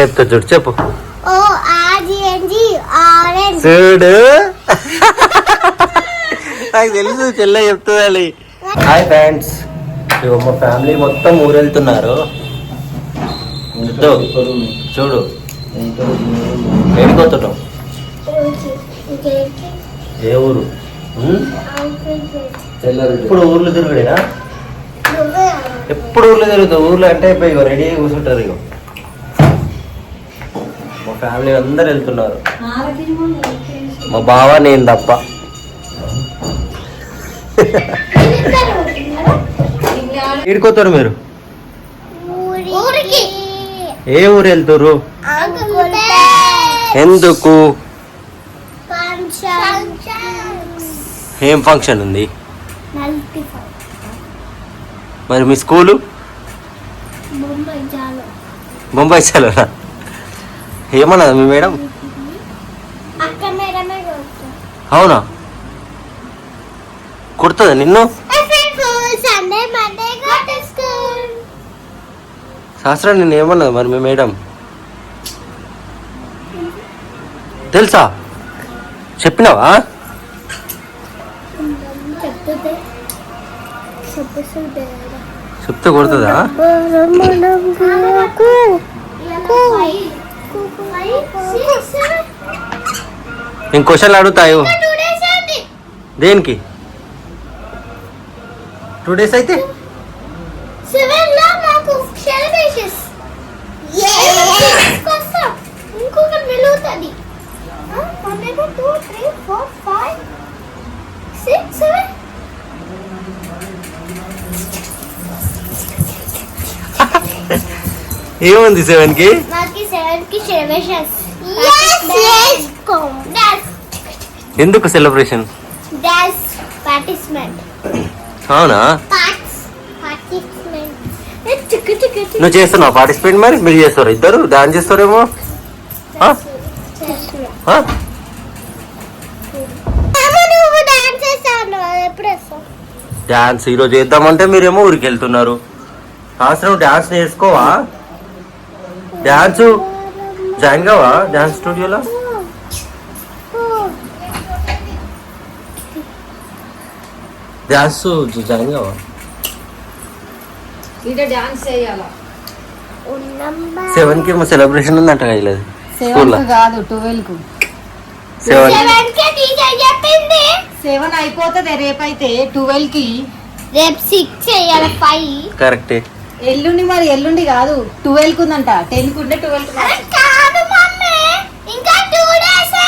చెప్తా చూడు చెప్పు. చూడు. నాకు తెలుసు చెల్ల చెప్తుంది హాయ్ ఫ్రెండ్స్ ఇగో మా ఫ్యామిలీ మొత్తం ఊరెళ్తున్నారు. చూడు చూడు. ఏడిపోతున్నాం ఏ ఊరు? ఉమ్? ఎప్పుడు ఊర్లు తిరుగుడేనా? ఎప్పుడు ఊర్లో తిరుగుతావు? ఊర్లో అంటే అయిపోయి ఇగో రెడీ కూర్చుంటారు ఇగో. ఫ్యామిలీ అందరు వెళ్తున్నారు. మా బావ నేను తప్ప. ఈడుకోతారు మీరు? ఏ ఊరు వెళ్తురు ఎందుకు? ఏం ఫంక్షన్ ఉంది? మరి మీ స్కూలు? బొంబాయి చలనా ఏమన్నదా మీ మేడం అవునా? కుడుతుందా నిన్ను? శాస్త్రం నిన్ను ఏమన్నది మరి మీ మేడం? తెలుసా? చెప్పినావా? చెప్తే కొడుతుందా? నేను క్వశ్చన్లు అడుగుతాయో దేనికి? టూ డేస్ అయితే? ఏముంది సెవెన్కి? ఎందుకు సెలబ్రేషన్? అవునా? నువ్వు చేస్తున్నావు పార్టిసిపేట్ మరి? మీరు చేస్తారు. ఇద్దరు డాన్స్ చేస్తారేమో? డాన్స్ ఈరోజు చేద్దామంటే మీరేమో ఊరికి వెళ్తున్నారు సంవత్సరం డాన్స్ నేర్చుకోవా? డాన్స్ జాయిన్ కావా డాన్స్ స్టూడియోలో? డాన్స్ జాయిన్ కావా? డాన్స్ చేయాల? సెవెన్కి ఏమో సెలబ్రేషన్ ఉందంట కదా ఇలా స్కూల్లో. సెవెన్ కాదు ట్వెల్వ్కు సెవెన్ చెప్పింది. సెవెన్ అయిపోతుంది రేపైతే ట్వెల్వ్కి రేపు సిక్స్ చేయాలి ఫైవ్. కరెక్టే. ఎల్లుండి మరి ఎల్లుండి కాదు ట్వెల్వ్కు ఉందంట టెన్కు ఉంటే ట్వెల్వ్కు అరే కాదు మమ్మీ ఇంకా టూ డేస్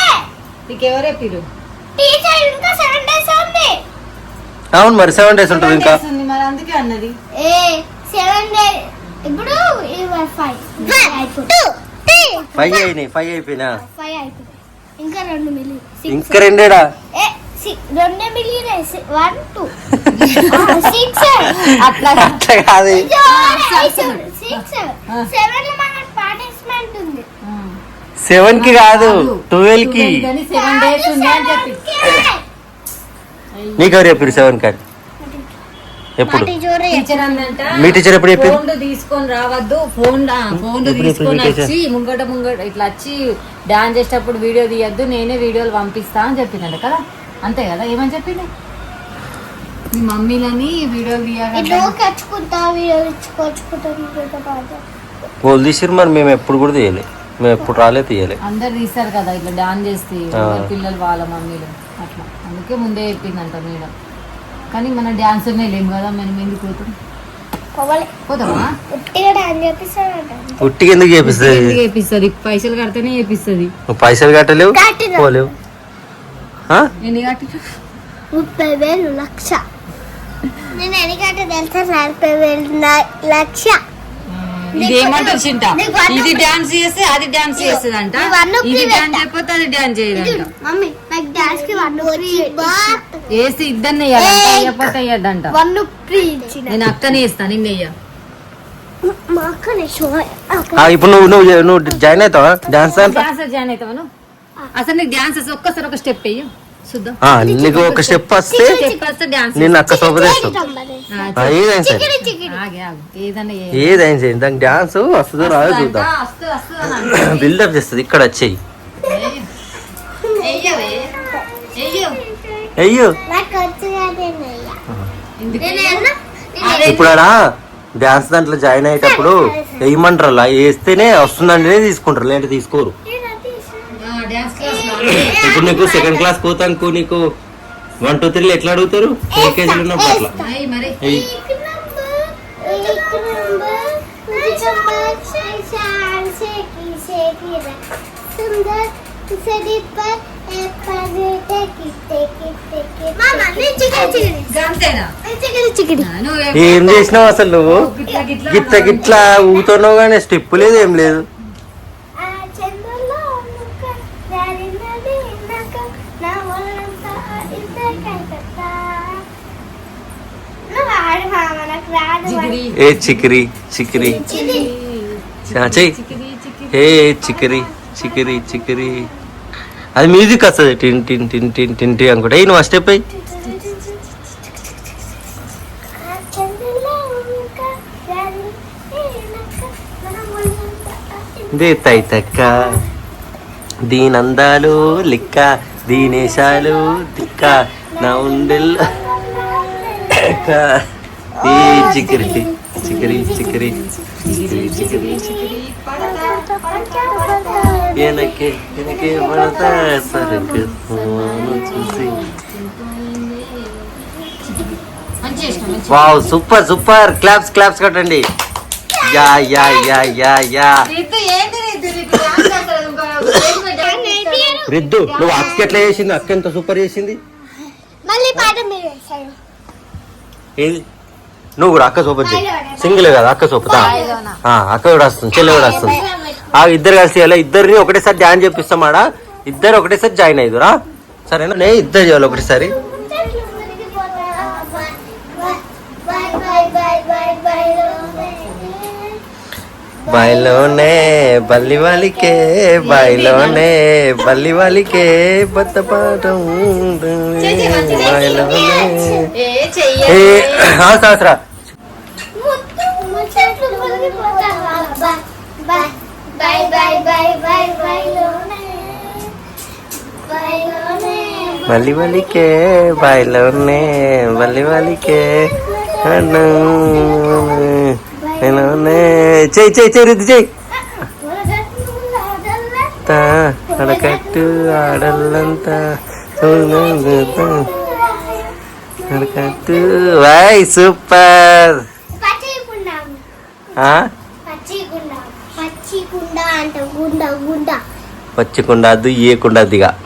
నీకు ఎవరు చెప్పిరు టీచర్ ఇంకా సెవెన్ డేస్ ఉంది. అవును మరి సెవెన్ డేస్ ఉంటుంది ఇంకా. ఉంది మరి అందుకే అన్నది. ఏ ఇప్పుడు అయినాయి ఫైవ్ అయిపోయినా? ఫైవ్ అయిపోయింది. ఇంకా రెండు మిల్లి ఇంకా రెండేడా? ఏ సి- రెండే మిలియన్ వన్ టూ సిక్స్ అట్లా అట్లా కాదు. సిక్స్ సెవెన్లో మనకి పార్టిసిపెంట్ ఉంది సెవెన్కి కాదు ట్వెల్వ్కి. సెవెన్ డేస్ ఉంది అని చెప్పి. నీకెవరు చెప్పారు సెవెన్కి అని? ఎప్పుడు? మీ టీచర్ ఎప్పుడు చెప్పింది? ఫోన్లు తీసుకొని రావద్దు ఫోన్ ఎప్పుడు తీసుకొని? వచ్చి ముంగట ముంగట ఇట్లా వచ్చి డాన్స్ చేసేటప్పుడు వీడియో తీయద్దు నేనే వీడియోలు పంపిస్తా అని చెప్పిందంట కదా? అంతే కదా? ఏమని చెప్పింది? మీ మమ్మీలని వీడియోలు తీయాలి తీసిరు మరి మేము ఎప్పుడు కూడా తీయలే. మేము ఎప్పుడు రాలే తీయలే. అందరు తీస్తారు కదా ఇట్లా డాన్స్ చేస్తే. ఎవరి పిల్లలు వాళ్ళ మమ్మీలు అట్లా. అందుకే ముందే చెప్పిందంట మేడం. కానీ మన డాన్స్ లేము కదా మనం ఎందుకు పోతాం? పోతామా? ఉట్టికి ఎందుకు చేపిస్తుంది? ఎందుకు చేపిస్తుంది? పైసలు కడితేనే చేపిస్తుంది. నువ్వు పైసలు కట్టలేవు? కట్టినా. పోలేవు? ఎన్ని కట్టి ముప్పై వేలు లక్ష. నేను ఎన్నికంటే తెలుసా? నలభై వేలు లక్ష. ఇది ఏమంటారు చింట ఇది డాన్స్ చేస్తే అది డాన్స్ చేస్తుంది అంట ఇది. డాన్స్ చేయకపోతే అది డాన్స్ చేయదంట. వేసి ఇద్దరిని వేయకపోతే వేయద్దంట. నేను అక్కనే వేస్తాను నిన్న వేయ. మా అక్కనే షో ఆ, ఇప్పుడు నువ్వు నువ్వు నువ్వు జాయిన్ అవుతావా? డాన్స్ డాన్స్ జాయిన్ అవుతావా నువ్వు? అసలు నీకు డాన్స్ ఒక్కసారి ఒక స్టెప్ వేయ. నీకు ఒక స్టెప్ వస్తే నేను అక్క ఆ, ఏదైనా సరే. ఏదైనా సరే దానికి డాన్స్ వస్తుందో రాదో చూద్దాం. బిల్డప్ చేస్తుంది. ఇక్కడ వచ్చేయి అయ్యో ఇప్పుడు ఆడ డాన్స్ దాంట్లో జాయిన్ అయ్యేటప్పుడు వేయమంటారు అలా? వేస్తేనే వస్తుందంటేనే తీసుకుంటారు. లేదంటే తీసుకోరు నేను అది ఇష్టం. ఆ, డాన్స్ క్లాస్లో ఇప్పుడు నీకు సెకండ్ క్లాస్ పోతాంకు నీకు వన్ టూ త్రీలు ఎట్లా అడుగుతారు? కేజీలు ఉన్నప్పుడు అట్లా. ఏం చేసినావు అసలు? నువ్వు గిట్ల గిట్లా ఊతున్నావు కానీ స్టెప్ లేదు ఏం లేదు. ఏ చికిరి చికిరి. చెయ్యి. ఏ చికిరి. చికిరి చికిరి అది మ్యూజిక్ వస్తుంది. టిన్ టిన్ టిన్ టిన్ టిన్ టి అనుకుంటా. ఏ నువ్వు ఆ స్టెప్ అయ్యి దే తైతక్క దీనందాలు లిక్క దీనేశాలు దిక్క నా ఉండెల్ చికిరి. ఎనకే ఎనకే పడతా సరుకు ఫోను చూసి. మంచి చేసిన మంచి wow super super. Claps claps కొట్టండి. Yeah yeah yeah yeah yeah. Riddhu నువ్వు అక్క ఎట్లా చేసింది? అక్క ఎంత సూపర్ చేసింది? మళ్ళీ పాట మీరు ఏది? నువ్వు కూడా అక్క సూపర్ సింగిల్ కదా అక్క సూపర్ అక్క కూడా వస్తుంది చెల్లె కూడా వస్తుంది. ఆ ఇద్దరు కలిసి ఎలా ఇద్దరిని ఒకటేసారి జాయిన్ చేపిస్తాం ఆడ. ఇద్దరు ఒకటేసారి జాయిన్ అయ్యారా సరేనా? నే ఇద్దరు చేయాలి ఒకటేసారి. బాయిలోనే బల్లి వాలికే బాయిలోనే బల్లి వాలికే బత్త పాఠం బాయిలోనే ఏ చెయ్య ఏ ఆ సహస్రా బాయ్ బాయ్ బాయ్ బాయ్ బాయ్లోనే బాయ్లోనే బల్లి వాలికే బాయిలోనే చెయ్యి చెయ్యి చెయ్యి రుద్ది అడకట్టు ఆడల్లంతా. వాయ్ సూపర్. పచ్చికుండా అద్దు ఏకుండా అద్దిగా? ఆ,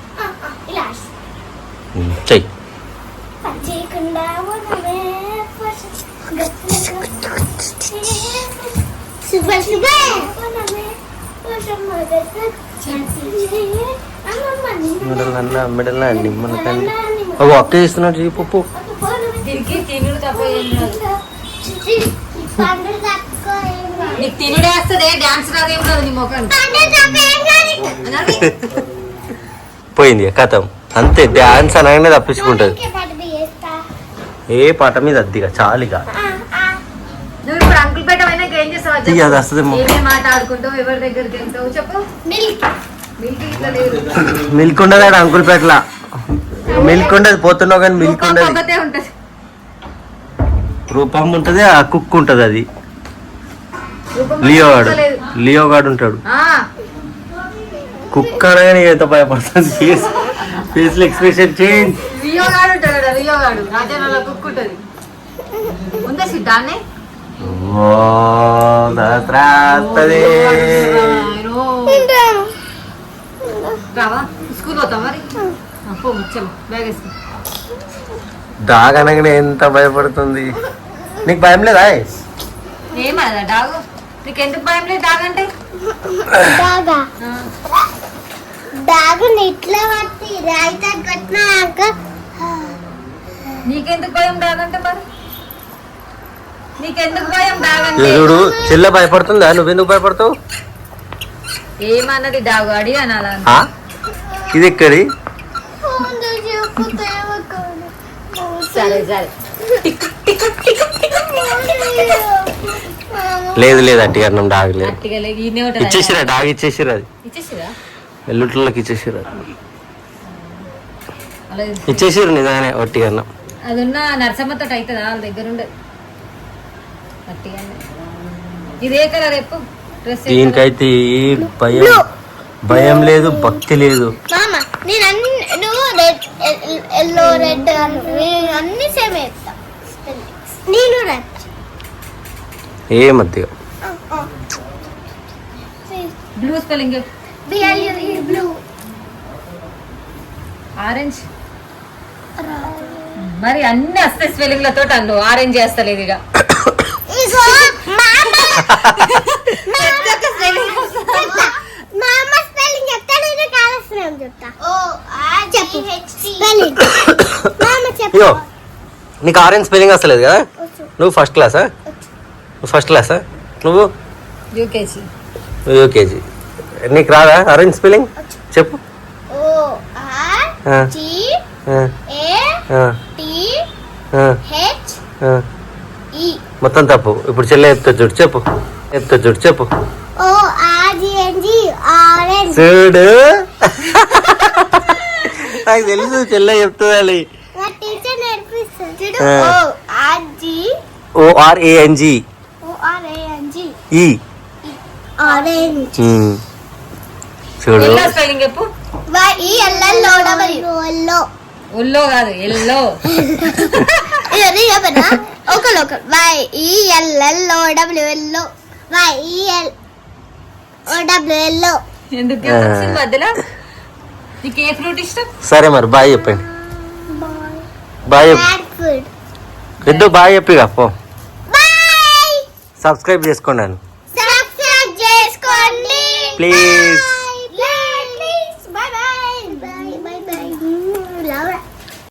వనమే మిడలన్న మిడల నిమ్మల కండి ఓ అక్క చేస్తున్నాడు చెయ్యి పప్పు. నీకు తినుడే వస్తుంది డాన్స్ రాదేం రాదు నీ. పోయింది కథం. అంతే డాన్స్ అనగానే తప్పించుకుంటది. ఏ పాట మీద అద్దిగా చాలిగా. అది వస్తదేమో. ఎవరి దగ్గరికి వెళ్తావు? చెప్పు. మిల్క్. మిల్క్ ఇట్లా లేదు. మిల్క్ ఉండదు ఆడ అంకుల్పేటల. మిల్క్ ఉండదు పోతున్నావు కానీ మిల్క్ ఉండదు. రూపం ఉంటది ఆ కుక్ ఉంటది అది. రూపం లియో గాడు. లియో గాడు ఉంటాడు. ఆ, కుక్క అనగానే ఎంత భయపడుతుంది face face expression change. Leo గాడు ఉంటాడు లియో గాడు. కుక్ ఉంటది. ఉందా సిద్ధాన్ని? వేసుకో. డాగ్ అనగానే ఎంత భయపడుతుంది. నీకు భయం లేదా ఏమదా డాగు? నీకు ఎందుకు భయం లేదు డాగ్. అంటే బాగా ఆ, బ్యాగుని ఇట్లా పట్టి రాయితా కొట్టినాక నీకెందుకు భయం డాగ్ అంటే మరి నీకెందుకు భయం డాగ్ అంటే చూడు చెల్లె భయపడుతుందా? నువ్వెందుకు భయపడతావు? ఏమన్నది డాగు అడి అనాలా? ఇది ఎక్కడి సరే సరే. లేదు లేదు అట్టి అన్నం డాగ్ లేదు ఇచ్చేసిరా డాగ్ ఇచ్చేసిరా అది. ఇచ్చేసిరా? ఎల్లుట్లకి ఇచ్చేసిరా ఇచ్చేసిరు నిజానే ఒట్టి అన్నం అది ఉన్న నరసమ్మతో అవుతుందా వాళ్ళ దగ్గర ఉండే గట్టిగా ఇదే కలర్ డ్రెస్ దీనికైతే ఏ భయం భయం లేదు భక్తి లేదు. మామ నేను అన్ని నువ్వు రెడ్ ఎల్లో రెడ్ అన్ని సేమ్ వేస్తా నేను రెడ్. ఏ మధ్యగా బ్లూ స్పెల్లింగ్ బ్లూ ఆరెంజ్? మరి అన్ని వస్తాయి స్పెల్లింగ్లతో అన్ను ఆరెంజ్ చేస్తలేదు ఇక. ఇగో మామ మామ స్పెల్లింగ్ చెప్తా నేను కాలస్త్రం చెప్తా ఓ ఆ చెప్పు స్పెల్లింగ్ మామ చెప్పు అయ్యో నీకు ఆరెంజ్ స్పెల్లింగ్ వస్తలేదు కదా నువ్వు ఫస్ట్ క్లాసా నువ్వు? ఫస్ట్ క్లాసా నువ్వు యూకేజీ. యూకేజీ నీకు రాదా ఆరెంజ్ స్పెల్లింగ్? చెప్పు. O R A T H మొత్తం తప్పు ఇప్పుడు చెల్లె చెప్తా చూడు చెప్పు చెప్తా చూడు చెప్పు O R G N G orange చూడు నాకు తెలుసు చెల్లె చెప్తుందని నా టీచర్ నేర్పిస్తుంది చూడు ఆ. O R G O R A N G O R A N G E orange చూడు ఎల్లో స్పెల్లింగ్ చెప్పు Y E L L O W yellow ఉల్లో కాదు ఎల్లో ఇది చెప్పనా ఒక లోక. Y E L L O W yellow Y E L O W yellow ఎందుకు? మధ్యలో నీకు ఏ ఫ్రూట్ ఇష్టం? సరే మరి బాయ్ చెప్పండి. బాయ్ పెద్ద బాయ్ చెప్పి పో. సబ్స్క్రైబ్ చేసుకోండి సబ్స్క్రైబ్ చేసుకోండి. ప్లీజ్